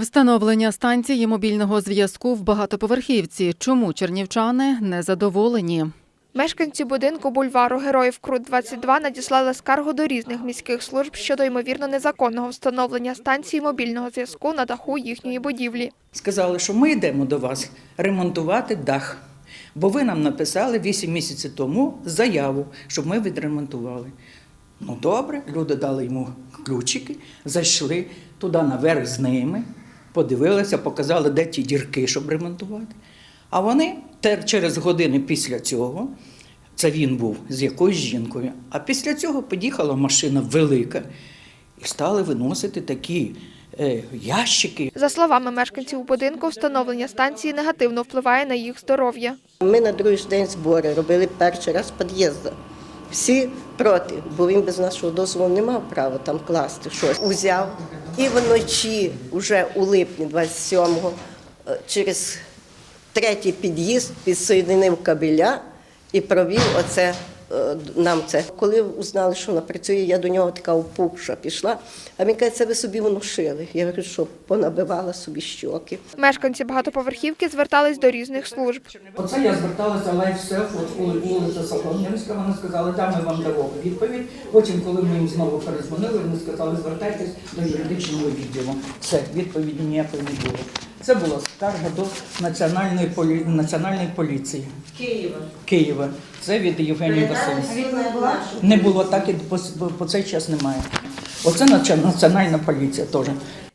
Встановлення станції мобільного зв'язку в багатоповерхівці. Чому чернівчани незадоволені? Мешканці будинку бульвару Героїв Крут 22 надіслали скаргу до різних міських служб щодо ймовірно незаконного встановлення станції мобільного зв'язку на даху їхньої будівлі. Сказали, що ми йдемо до вас ремонтувати дах. Бо ви нам написали 8 місяців тому заяву, щоб ми відремонтували. Ну добре, люди дали йому ключики, зайшли туди наверх з ними, подивилися, показали, де ті дірки, щоб ремонтувати. А вони через години після цього, це він був з якоюсь жінкою, а після цього під'їхала машина велика і стали виносити такі е, ящики, За словами мешканців будинку, встановлення станції негативно впливає на їх здоров'я. Ми на другий ж день збори робили перший раз під'їзд. Всі проти, бо він без нашого дозволу не мав права там класти щось. Узяв і вночі, вже у липні 27-го, е, через третій під'їзд підсоєдинив кабеля і провів оце нам це. Коли узнали, що вона працює, я до нього така упукша пішла. А він каже, це ви собі внушили. Я говорю, що понабивала собі щоки. Мешканці багатоповерхівки звертались до різних служб. Оце я зверталася лайфсеф, от вулиця Солом'янська, вони сказали, да, ми вам дамо відповідь. Потім, коли ми їм знову перезвонили, вони сказали, звертайтесь до юридичного відділу. Все, відповіді ніякої не було. Це була скарга до національної, полі... національної поліції Києва. Києва. Це від Євгенії Васильівни. Не було, так і по, по цей час немає. Оце наці- національна поліція теж.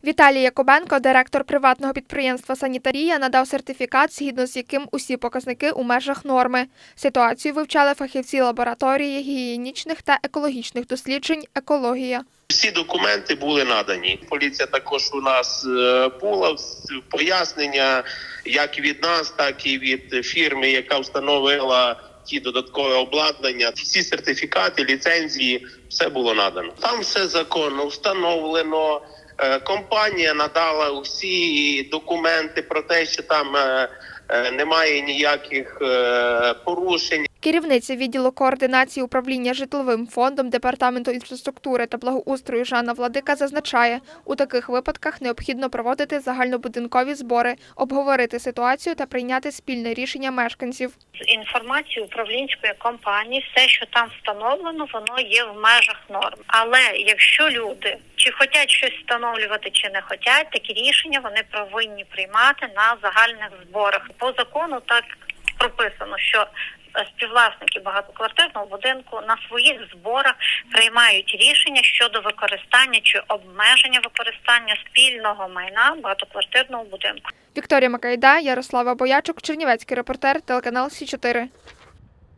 Віталій Якобенко, директор приватного підприємства Санітарія, надав сертифікат, згідно з яким усі показники у межах норми. Ситуацію вивчали фахівці лабораторії гігієнічних та екологічних досліджень «Екологія». Всі документи були надані. Поліція також у нас е, була пояснення як від нас, так і від фірми, яка встановила ті додаткове обладнання. Всі сертифікати, ліцензії, все було надано. Там все законно встановлено. Е, Компанія надала усі документи про те, що там е, немає ніяких е, порушень. Керівниця відділу координації управління житловим фондом департаменту інфраструктури та благоустрою Жанна Владика зазначає, у таких випадках необхідно проводити загальнобудинкові збори, обговорити ситуацію та прийняти спільне рішення мешканців. з інформації управлінської компанії, все, що там встановлено, воно є в межах норм. Але якщо люди чи хочуть щось встановлювати, чи не хочуть, такі рішення вони повинні приймати на загальних зборах. По закону так прописано, що е, співвласники багатоквартирного будинку на своїх зборах приймають рішення щодо використання чи обмеження використання спільного майна багатоквартирного будинку. Вікторія Макайда, Ярослава Боячук, Чернівецький репортер, телеканал Сі 4